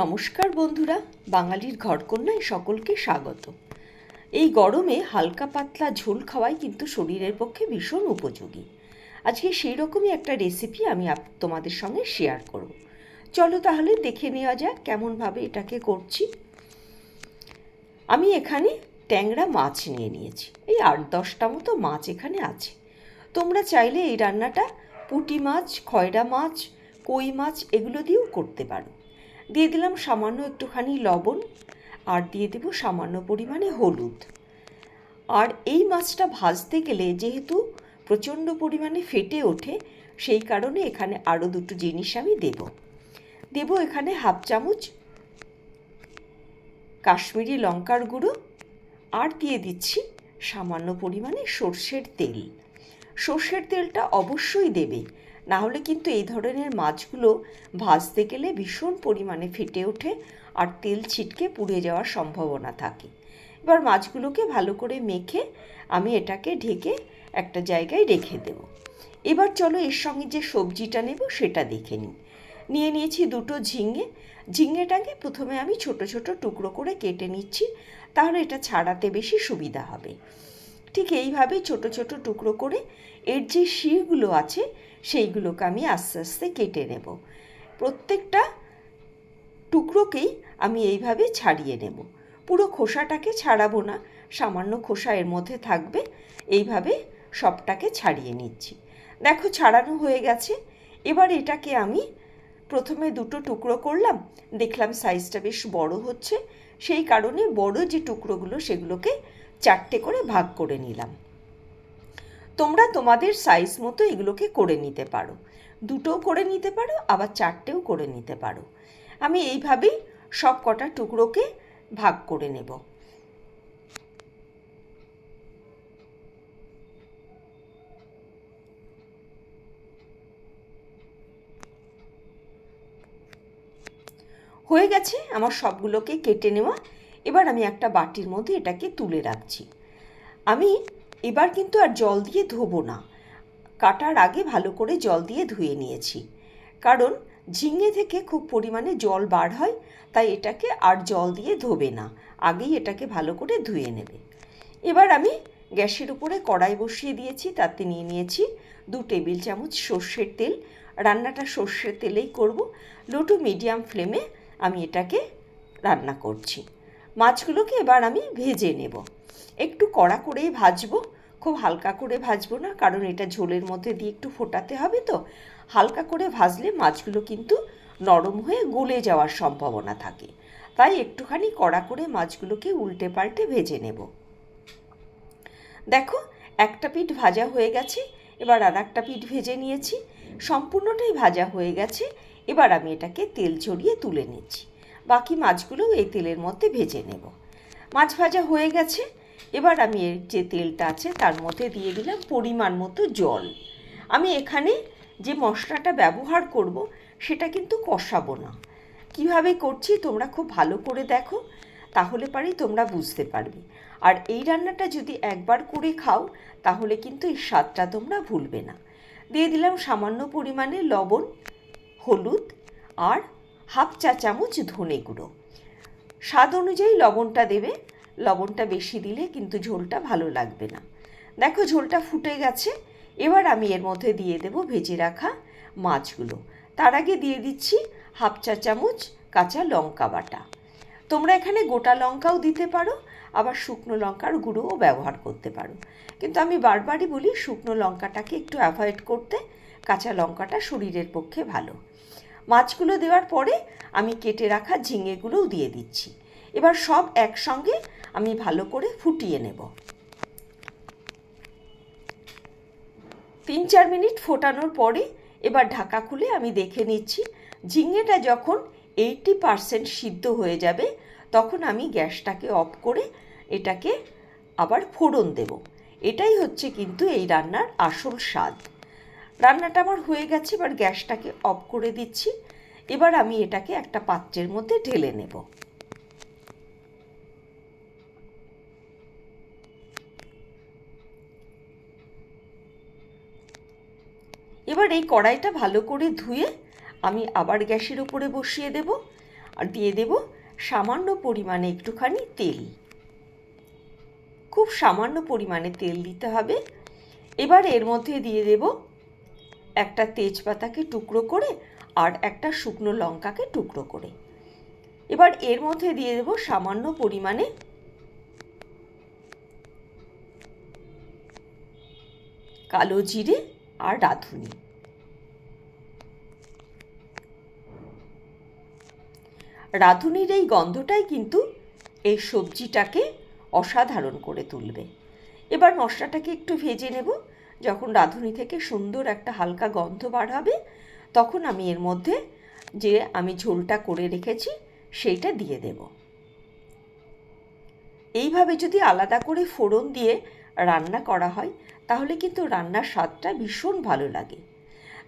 নমস্কার বন্ধুরা, বাঙালির ঘরকন্যায় সকলকে স্বাগত। এই গরমে হালকা পাতলা ঝোল খাওয়াই কিন্তু শরীরের পক্ষে ভীষণ উপযোগী। আজকে সেই রকমই একটা রেসিপি আমি তোমাদের সঙ্গে শেয়ার করব। চলো তাহলে দেখে নেওয়া যাক কেমনভাবে এটাকে করছি। আমি এখানে ট্যাংরা মাছ নিয়ে নিয়েছি। এই আট দশটা মতো মাছ এখানে আছে। তোমরা চাইলে এই রান্নাটা পুঁটি মাছ, খয়রা মাছ, কই মাছ, এগুলো দিয়েও করতে পারো। দিয়ে দিলাম সামান্য একটুখানি লবণ আর দিয়ে দেবো সামান্য পরিমাণে হলুদ। আর এই মাছটা ভাজতে গেলে যেহেতু প্রচণ্ড পরিমাণে ফেটে ওঠে, সেই কারণে এখানে আরও দুটো জিনিস আমি দেব। দেব এখানে হাফ চামচ কাশ্মীরি লঙ্কার গুঁড়ো আর দিয়ে দিচ্ছি সামান্য পরিমাণে সর্ষের তেল। সর্ষের তেলটা অবশ্যই দেবে না হলে কিন্তু এই ধরনের মাছগুলো ভাজতে গেলে ভীষণ পরিমাণে ফেটে ওঠে আর তেল ছিটকে পুড়ে যাওয়ার সম্ভাবনা থাকে। এবার মাছগুলোকে ভালো করে মেখে আমি এটাকে ঢেকে একটা জায়গায় রেখে দেব। এবার চলো এর সঙ্গে যে সবজিটা নেব সেটা দেখে নিই। নিয়ে নিয়েছি দুটো ঝিঙে। ঝিঙেটাকে প্রথমে আমি ছোট ছোট টুকরো করে কেটে নিচ্ছি, তাহলে এটা ছাড়াতে বেশি সুবিধা হবে। ঠিক এইভাবেই ছোট ছোট টুকরো করে এর যে শিরগুলো আছে, সেইগুলোকে আমি আস্তে আস্তে কেটে নেব। প্রত্যেকটা টুকরোকেই আমি এইভাবে ছাড়িয়ে নেব। পুরো খোসাটাকে ছাড়াবো না, সামান্য খোসা এর মধ্যে থাকবে, এইভাবে সবটাকে ছাড়িয়ে নিচ্ছি। দেখো ছাড়ানো হয়ে গেছে। এবার এটাকে আমি প্রথমে দুটো টুকরো করলাম, দেখলাম সাইজটা বেশ বড় হচ্ছে। সেই কারণে বড় যে টুকরোগুলো, সেগুলোকে চারটে করে ভাগ করে নিলাম। তোমরা তোমাদের সাইজ মতো এগুলোকে করে নিতে পারো। দুটোও করে নিতে পারো, আবার চারটেও করে নিতে পারো। আমি এইভাবেই সব কটা টুকরোকে ভাগ করে নেব। হয়ে গেছে, আমার সবগুলোকে কেটে নেওয়া। এবার আমি একটা বাটির মধ্যে এটাকে তুলে রাখছি। আমি এবার কিন্তু আর জল দিয়ে ধোবো না। কাটার আগে ভালো করে জল দিয়ে ধুয়ে নিয়েছি। কারণ ঝিঙে থেকে খুব পরিমাণে জল বার হয়, তাই এটাকে আর জল দিয়ে ধোবে না। আগেই এটাকে ভালো করে ধুয়ে নেবে। এবার আমি গ্যাসের উপরে কড়াই বসিয়ে দিয়েছি, তাতে নিয়ে নিয়েছি দু টেবিল চামচ সর্ষের তেল। রান্নাটা সর্ষের তেলেই করব। লো টু মিডিয়াম ফ্লেমে আমি এটাকে রান্না করছি। মাছগুলোকে এবার আমি ভেজে নেব। একটু কড়া করেই ভাজবো। খুব হালকা করে ভাজবো না, কারণ এটা ঝোলের মধ্যে দিয়ে একটু ফোটাতে হবে তো। হালকা করে ভাজলে মাছগুলো কিন্তু নরম হয়ে গলে যাওয়ার সম্ভাবনা থাকে। তাই একটুখানি কড়া করে মাছগুলোকে উল্টে পাল্টে ভেজে নেব। দেখো, একটা পিঠ ভাজা হয়ে গেছে, এবার আর একটা পিঠ ভেজে নিয়েছি। সম্পূর্ণটাই ভাজা হয়ে গেছে, এবার আমি এটাকে তেল ছড়িয়ে তুলে নিচ্ছি। বাকি মাছগুলো এই তেলের মধ্যে ভেজে নেব। মাছ ভাজা হয়ে গেছে। এবার আমি এর যে তেলটা আছে তার মধ্যে দিয়ে দিলাম পরিমাণ মতো জল। আমি এখানে যে মশলাটা ব্যবহার করব সেটা কিন্তু কষাবো না। কীভাবে করছি তোমরা খুব ভালো করে দেখো, তাহলে পারেই তোমরা বুঝতে পারবে। আর এই রান্নাটা যদি একবার করে খাও, তাহলে কিন্তু এই স্বাদটা তোমরা ভুলবে না। দিয়ে দিলাম সামান্য পরিমাণে লবণ, হলুদ আর হাফ চা চামচ ধনে গুঁড়ো। স্বাদ অনুযায়ী লবণটা দেবে। লবণটা বেশি দিলে কিন্তু ঝোলটা ভালো লাগবে না। দেখো ঝোলটা ফুটে গেছে। এবার আমি এর মধ্যে দিয়ে দেব ভেজে রাখা মাছগুলো। তার আগে দিয়ে দিচ্ছি হাফ চা চামচ কাঁচা লঙ্কা বাটা। তোমরা এখানে গোটা লঙ্কাও দিতে পারো, আবার শুকনো লঙ্কার গুঁড়োও ব্যবহার করতে পারো। কিন্তু আমি বারবারই বলি শুকনো লঙ্কাটাকে একটু অ্যাভয়েড করতে কাঁচা লঙ্কাটা শরীরের পক্ষে ভালো। মাছগুলো দেওয়ার পরে আমি কেটে রাখা ঝিঙেগুলোও দিয়ে দিচ্ছি। এবার সব একসঙ্গে আমি ভালো করে ফুটিয়ে নেব। তিন চার মিনিট ফোটানোর পরে এবার ঢাকা খুলে আমি দেখে নিচ্ছি, ঝিঙেটা যখন এইটি পারসেন্ট সিদ্ধ হয়ে যাবে, তখন আমি গ্যাসটাকে অফ করে এটাকে আবার ফোড়ন দেব। এটাই হচ্ছে কিন্তু এই রান্নার আসল স্বাদ। রান্নাটা আমার হয়ে গেছে, এবার গ্যাসটাকে অফ করে দিচ্ছি। এবার আমি এটাকে একটা পাত্রের মধ্যে ঢেলে নেব। এবার এই কড়াইটা ভালো করে ধুয়ে আমি আবার গ্যাসের উপরে বসিয়ে দেব আর দিয়ে দেব সামান্য পরিমাণে একটুখানি তেল। খুব সামান্য পরিমাণে তেল দিতে হবে। এবার এর মধ্যে দিয়ে দেব একটা তেজপাতাকে টুকরো করে আর একটা শুকনো লঙ্কাকে টুকরো করে। এবার এর মধ্যে দিয়ে দেব সামান্য পরিমাণে কালো জিরে আর রাঁধুনি। রাঁধুনির এই গন্ধটাই কিন্তু এই সবজিটাকে অসাধারণ করে তুলবে। এবার মশলাটাকে একটু ভেজে নেব। যখন রাঁধুনি থেকে সুন্দর একটা হালকা গন্ধ বার হবে, তখন আমি এর মধ্যে যে আমি ঝোলটা করে রেখেছি, সেইটা দিয়ে দেব। এইভাবে যদি আলাদা করে ফোড়ন দিয়ে রান্না করা হয়, তাহলে কিন্তু রান্নার স্বাদটা ভীষণ ভালো লাগে।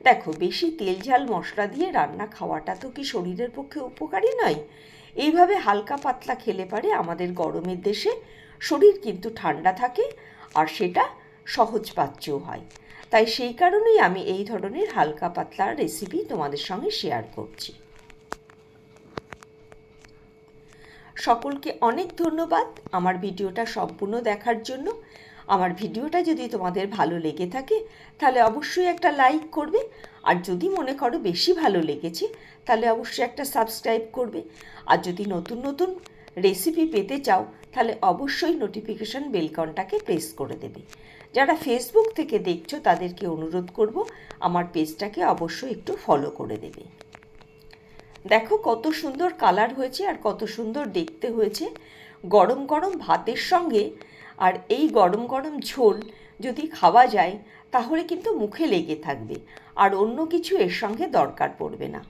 দেখো, বেশি তেল ঝাল মশলা দিয়ে রান্না খাওয়াটা তো কি শরীরের পক্ষে উপকারী নয়? এইভাবে হালকা পাতলা খেলে পারে আমাদের গরমের দেশে শরীর কিন্তু ঠান্ডা থাকে, আর সেটা সহজপাচ্যও হয়। তাই সেই কারণেই আমি এই ধরনের হালকা পাতলা রেসিপি তোমাদের সঙ্গে শেয়ার করছি। সকলকে অনেক ধন্যবাদ আমার ভিডিওটা সম্পূর্ণ দেখার জন্য। আমার ভিডিওটা যদি তোমাদের ভালো লেগে থাকে, তাহলে অবশ্যই একটা লাইক করবে। আর যদি মনে করো বেশি ভালো লেগেছে, তাহলে অবশ্যই একটা সাবস্ক্রাইব করবে। আর যদি নতুন নতুন রেসিপি পেতে চাও, তাহলে অবশ্যই নোটিফিকেশান বেলকনটাকে প্রেস করে দেবে। যারা ফেসবুক থেকে দেখছ, তাদেরকে অনুরোধ করব আমার পেজটাকে অবশ্যই একটু ফলো করে দেবে। দেখো কত সুন্দর কালার হয়েছে আর কত সুন্দর দেখতে হয়েছে। গরম গরম ভাতের সঙ্গে আর এই গরম গরম ঝোল যদি খাওয়া যায়, তাহলে কিন্তু মুখে লেগে থাকবে আর অন্য কিছু এর সঙ্গে দরকার পড়বে না।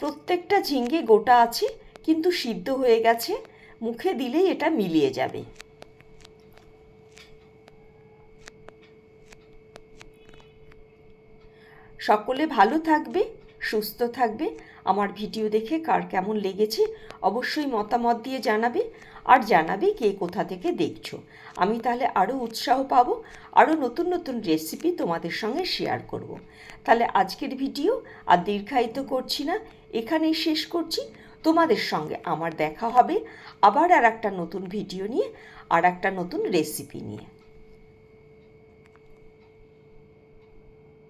প্রত্যেকটা ঝিঙ্গে গোটা আছে, কিন্তু সিদ্ধ হয়ে গেছে, মুখে দিলেই এটা মিলিয়ে যাবে। সকলে ভালো থাকবে, সুস্থ থাকবে। আমার ভিডিও দেখে কার কেমন লেগেছে অবশ্যই মতামত দিয়ে জানাবে আর জানাবে কে কোথা থেকে দেখছ। আমি তাহলে আরও উৎসাহ পাব, আরও নতুন নতুন রেসিপি তোমাদের সঙ্গে শেয়ার করব। তাহলে আজকের ভিডিও আর দীর্ঘায়িত করছি না, এখানেই শেষ করছি। তোমাদের সঙ্গে আমার দেখা হবে আবার আর একটা নতুন ভিডিও নিয়ে আর একটা নতুন রেসিপি নিয়ে।